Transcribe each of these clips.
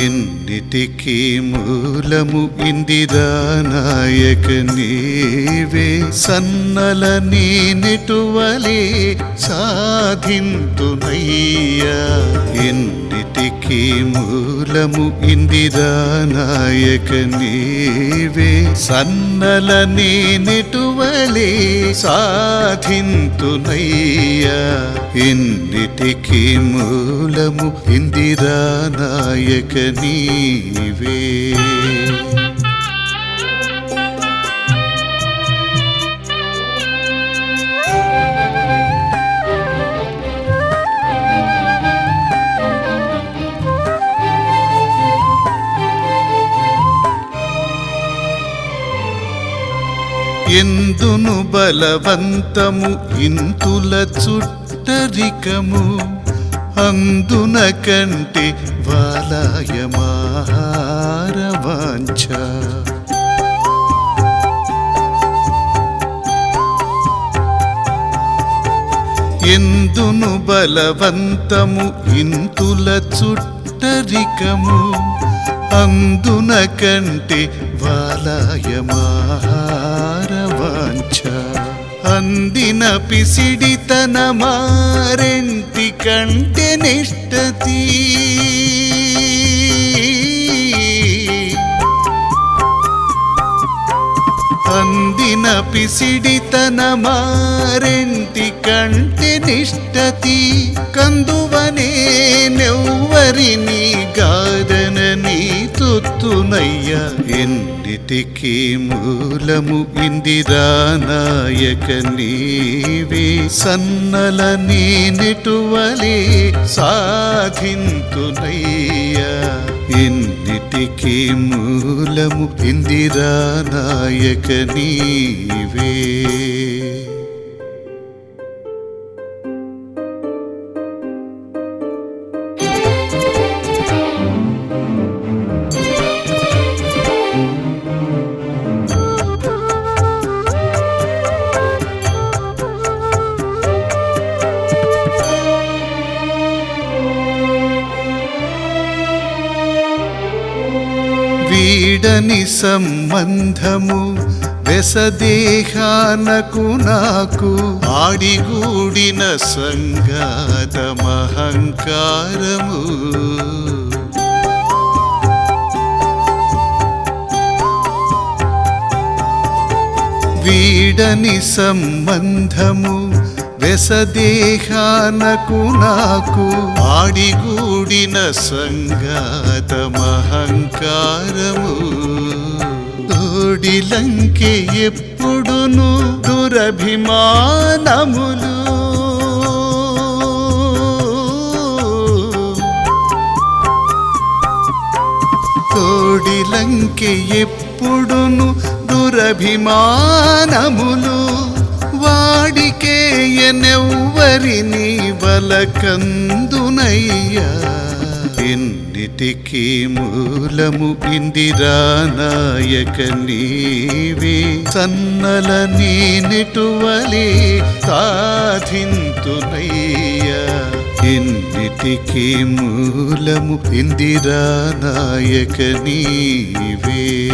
ఎన్నిటికీ మూలము ఇందిరా నాయక నీవే. సన్నల నీ నెటువలే సాధింతునయ్యా ఎన్నిటికీ మూలము ఇందిరా నాయక నీవే. సన్నల నీ సాధింతునయ్యా. ఎన్నిటికీ మూలము ఇందిరా నాయక నీవే. ఎందును బలవంతము? ఇంతుల చుట్టరికము. అందున కంటే వాలాయమాహారవాంఛ ఎందును బలవంతము? ఇంతుల చుట్టరికము. అందున కంటే వాలాయమాహారవాంఛ అందిన పిసిడితన మారెంటి కంటే నిష్టతి. అందిన పిసిడితన మారెంటి కంటి నిష్టతి. కందువనే నెవ్వరిని తొత్తునయ్య ఎన్నిటికీ మూలము ఇందిరానాయక నీవే. సన్నల నీ నెటువలే సాధింతునయ్యా ఎన్నిటికీ మూలము ఇందిరానాయక నీవే. వీడని సంబంధము వెసదేహానకు నాకు ఆడిగూడిన సంగాతమహంకారము వీడని సంబంధము వెసదేహానకు నాకు ఆడిగూడిన సంగాతమహంకారము తోడిలంకె ఎప్పుడును దురభిమానములు. తోడిలంకె ఎప్పుడును దురభిమానములు. వాడికే ఎనెవ్వరిని బలకందునయ్యా ఎన్నిటికీ మూలము ఇందిరా నాయక నీవే. సన్నల నీ నెటువలే సాధింతునయ్యా. ఎన్నిటికీ మూలము ఇందిరా నాయక నీవే.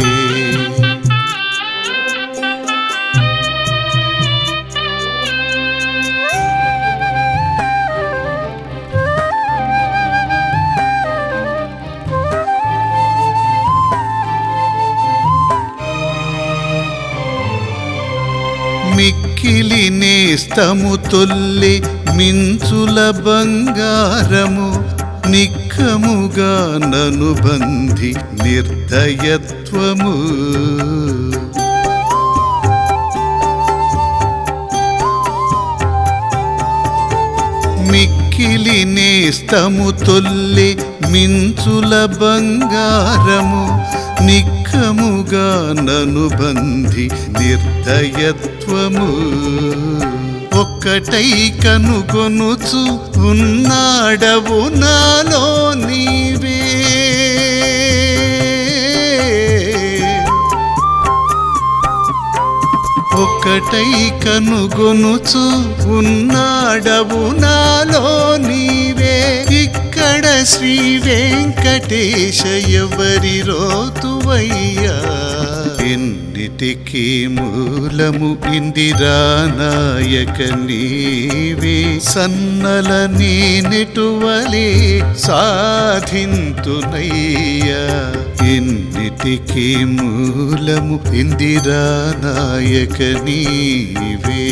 మిక్కిలి నేస్తము తొల్లి మించుల బంగారము నిక్కముగా నను బంధి నిర్దయత్వము. మిక్కిలి నేస్తము తొల్లి మించుల బంగారము దుఃఖముగా నను బంధి నిర్దయత్వము. ఒక్కటై కనుగొనుచు ఉన్నాడవు నాలో నీవే. ఒక్కటై కనుగొనుచు ఉన్నాడవు నాలో నీవే. శ్రీ వెంకటేశ ఎవరి రోతువయ్యా? ఎన్నిటికీ మూలము ఇందిరానాయక నీవే? సన్నల నేనెటువలే సాధింతునయ్యా? ఎన్నిటికీ మూలము ఇందిరానాయక నీవే?